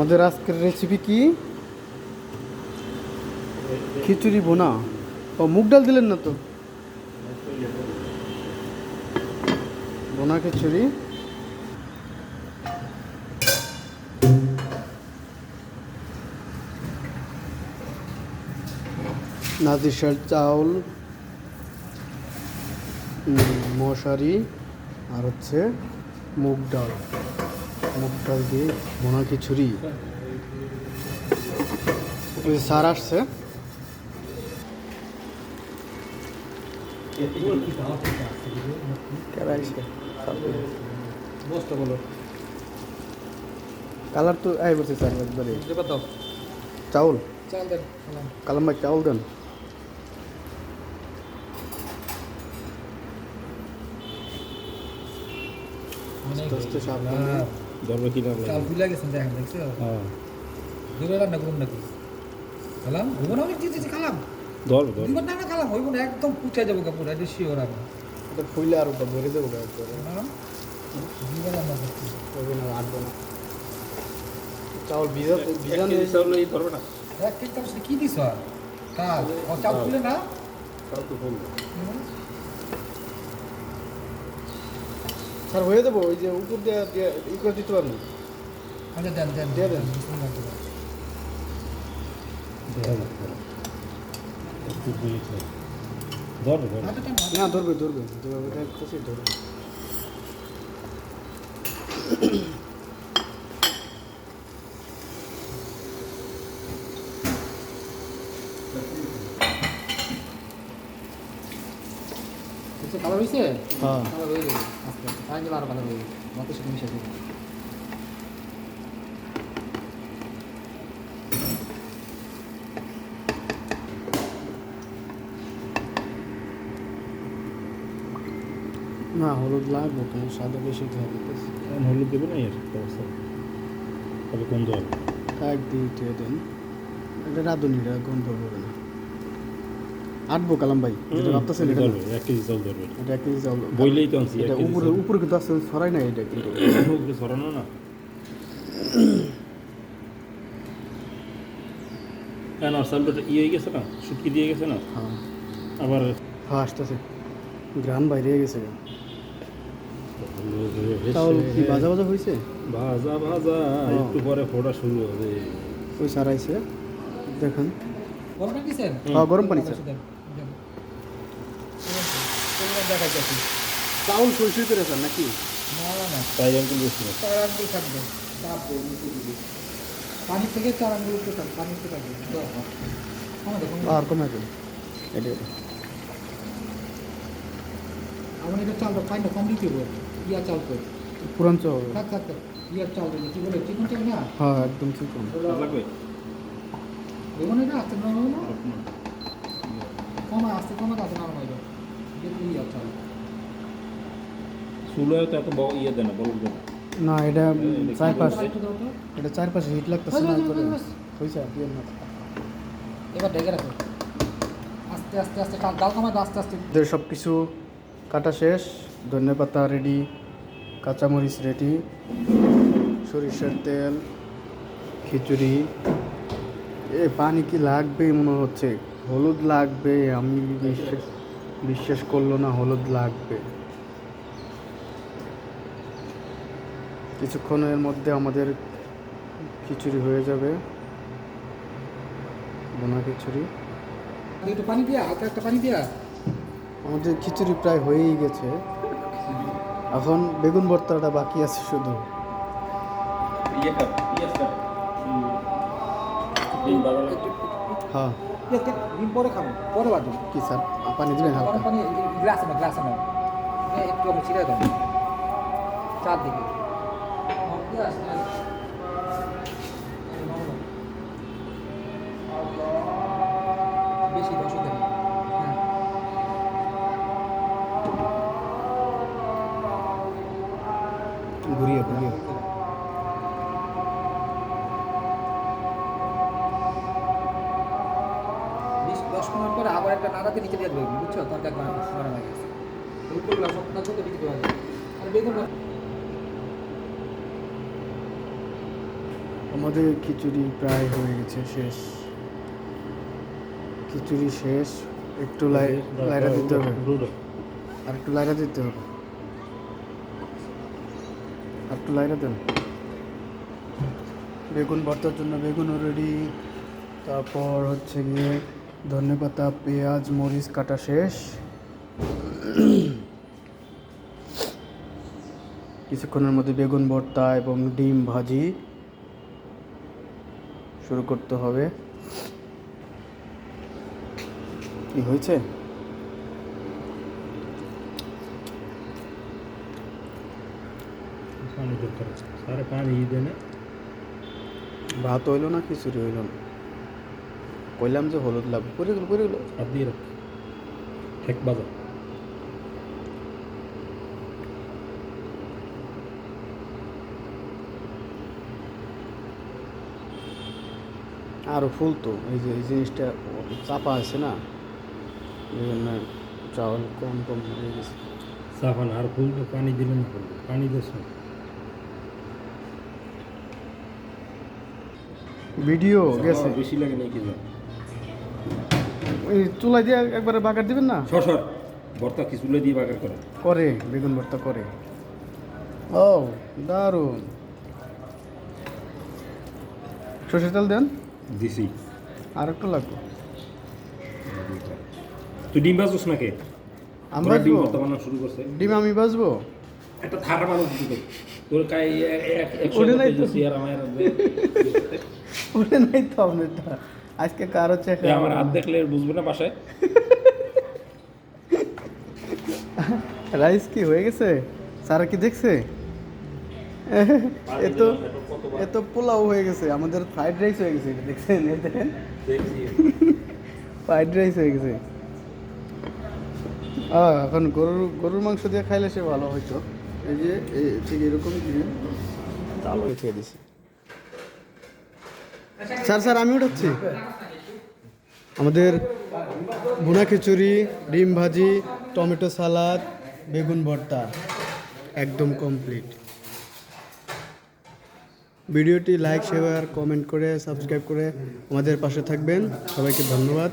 আমাদের আজকের রেসিপি কি? খিচুড়ি বোনা ও, মুগ ডাল দিলেন না তো? বোনা খিচুড়ি। নাজির চাউল মশারি, আর হচ্ছে মুগ ডাল। মুগ দিয়ে বোনা খিচুড়ি যে আসছে। কালার তো এই বলছে স্যার একবারে। চাউল? কালাম ভাই চাউল দেন। আস্তে আস্তে সাবধানে। ধরবে কি লাগবে চাল ভুলে গেছেন দেখেন দেখছ? হ্যাঁ। দূরে রান্না করুন নাকি? খালাম? হব না অনেক দিতেছি খালাম। ধরবে ধরবে দুবার না না খালাম হইব না একদম পুচে যাব কাপড় এটা শিওর আমি। এটা ফুইলে আর ওটা ভরে দেবো খালাম দুবার রান্না হবে না আটবো না। চাউল ভিজা ভিজানো চাউলেই ধরবে না। এক সাথে কি দিছ কাল ও চাল তুলে না? তো ফুল স্যার হয়ে দেবো ওই যে উপর দিয়ে ই করে দিতে পারবেন আচ্ছা দেন দেন দিয়ে দেন। দেন। ধরবে না ধরবে ধরবে ধরবে খুশি ধরবে। কালার হয়েছে? হ্যাঁ। কালার হয়ে যাবে আস্তে আস্তে কালার হয়ে যাবে মতো সাথে মিশে যাবে না হলুদ লাগবে কেন সাদা বেশি খাবে এখন হলুদ দেবে না এর অবস্থা? তবে কোন দল এক দিয়ে দিয়ে দেন। এটা রাঁধুনিটা গন্ধ হবে না। আটবো কালাম ভাই যেটা ভাবতেছেন এটা। এক কেজি চাল ধরবে এটা। এক কেজি বইলেই তো আনছি এটা উপরে উপরে কিন্তু আসছে ছড়াই না এটা কিন্তু। উপরে সরানো না। ইয়ে হয়ে গেছে না? শুটকি দিয়ে গেছে না? হ্যাঁ। আবার হ্যাঁ আসতেছে। গ্রাম বাইরে গেছে। চাউল কি ভাজা ভাজা হয়েছে? ভাজা ভাজা একটু পরে ফোটা শুরু হবে। ওই সারাইছে দেখেন। গরম পানি হ্যাঁ গরম পানি স্যার। দেখাইতেছি চাউল সই করে স্যার নাকি না না না তাই আঙ্কুল বেশি চার আঙ্গুল থাকবে চাপবে নিচে দিকে পানি থেকে চার আঙ্গুল উঠতে থাকবে পানি উঠতে থাকবে। আর কমে দেন এটা আমার এটা চালটা পানিটা কম দিতে হবে। ইয়া চাল তো। পুরান চাউল থাক থাক থাক। ইয়ার চাল দিলে কি বলে? চিকন চাল না? হ্যাঁ একদম চিকন। লাগবে? আস্তে না। কমা আস্তে কমা আস্তে নরম হয়ে যাবে চাল চুলায় তো এত বড় ইয়ে দেয় না দেয় না। না এটা চারপাশ। একটু এটা চারপাশে হিট লাগতেছে না বাস, বাস, করে বাস, বাস। হয়েছে আর দিয়ে না এবার ডেকে রাখো। আস্তে আস্তে আস্তে ডাল ডাল কমায় আস্তে আস্তে। সব কিছু কাটা শেষ ধনে পাতা রেডি কাঁচামরিচ রেডি সরিষার তেল খিচুড়ি। এ পানি কি লাগবে মনে হচ্ছে? হলুদ লাগবে আমি বিশ্বাস বিশ্বাস করল না হলুদ লাগবে। কিছুক্ষণের মধ্যে আমাদের খিচুড়ি হয়ে যাবে। বোনা খিচুড়ি। একটু পানি দিয়া হালকা একটা পানি দিয়া। আমাদের খিচুড়ি প্রায় হয়েই গেছে। এখন বেগুন ভর্তাটা বাকি আছে শুধু। ইয়ে কাপ পিঁয়াজ ইয়াতে দিন পরে খাব পরে বাদু কি স্যার? পানি দিবেন গরম পানি গ্লাস আমার গ্লাস আমার একটু আমি ছিঁড়ে দাও চারদিকে। একটা নাড়াতে নিচে দিয়ে দেবে বুঝছ? তরকারি বানানো বানানো হয়ে গেছে উপরগুলো সব না ছোটো নিচে দেওয়া যায় আর বেগুন আমাদের খিচুড়ি প্রায় হয়ে গেছে শেষ। খিচুড়ি শেষ। একটু লাই লাইটা দিতে হবে। আর একটু লাইটা দিতে হবে। আর একটু লাইটা দেন। বেগুন ভর্তার জন্য বেগুনও রেডি তারপর হচ্ছে গিয়ে ধনে পাতা পেঁয়াজ মরিচ কাটা শেষ। কিছুক্ষণের মধ্যে বেগুন ভর্তা এবং ডিম ভাজি শুরু করতে হবে। কি হয়েছে? ভাত হইল না খিচুড়ি হইল না? কইলাম যে হলুদ লাভ করে গেল করে গেল। আর দিয়ে রাখ। এক বাজার আরও ফুল তো এই যে এই জিনিসটা চাপা আছে না এই জন্য চাউল কম কম হয়ে গেছে। চাপা না আর ফুল তো পানি দিলে না ফুল পানি দিস ভিডিও গেছে। বেশি লাগে নাকি যা এই চুলা দিয়ে একবারে বাগার দিবেন না? সর ভর্তা খিচুড়ি দিয়ে বাগার করে। করে বেগুন ভর্তা করে। ও দারুণ। সর্ষের তেল দেন? দিছি। আর একটু লাগবে। তুই ডিম বাজোস নাকি? আমরা ডিম ভর্তা বানানো শুরু করছে। ডিম আমি বাজবো একটা থাকা মানুষ দিতে তোর কাই একশো ওটা নাই তো। চেয়ার আমার ওরে নাই তো আপনারটা। আজকে কার হচ্ছে আমার হাত দেখলে বুঝবে না বাসায়। রাইস কি হয়ে গেছে? সারা কি দেখছে? এ তো এ তো পোলাও হয়ে গেছে আমাদের ফ্রাইড রাইস হয়ে গেছে দেখছেন এই দেখেন? ফ্রাইড রাইস হয়ে গেছে। এখন গরুর গরুর মাংস দিয়ে খাইলে সে ভালো হইতো। এই যে এই ঠিক এরকম দিয়ে চালু খেয়ে দিছি। স্যার স্যার, আমি উঠাচ্ছি। আমাদের ভুনা খিচুড়ি, ডিম ভাজি, টমেটো সালাদ, বেগুন ভর্তা, একদম কমপ্লিট ভিডিওটি লাইক শেয়ার কমেন্ট করে সাবস্ক্রাইব করে আমাদের পাশে থাকবেন। সবাইকে ধন্যবাদ।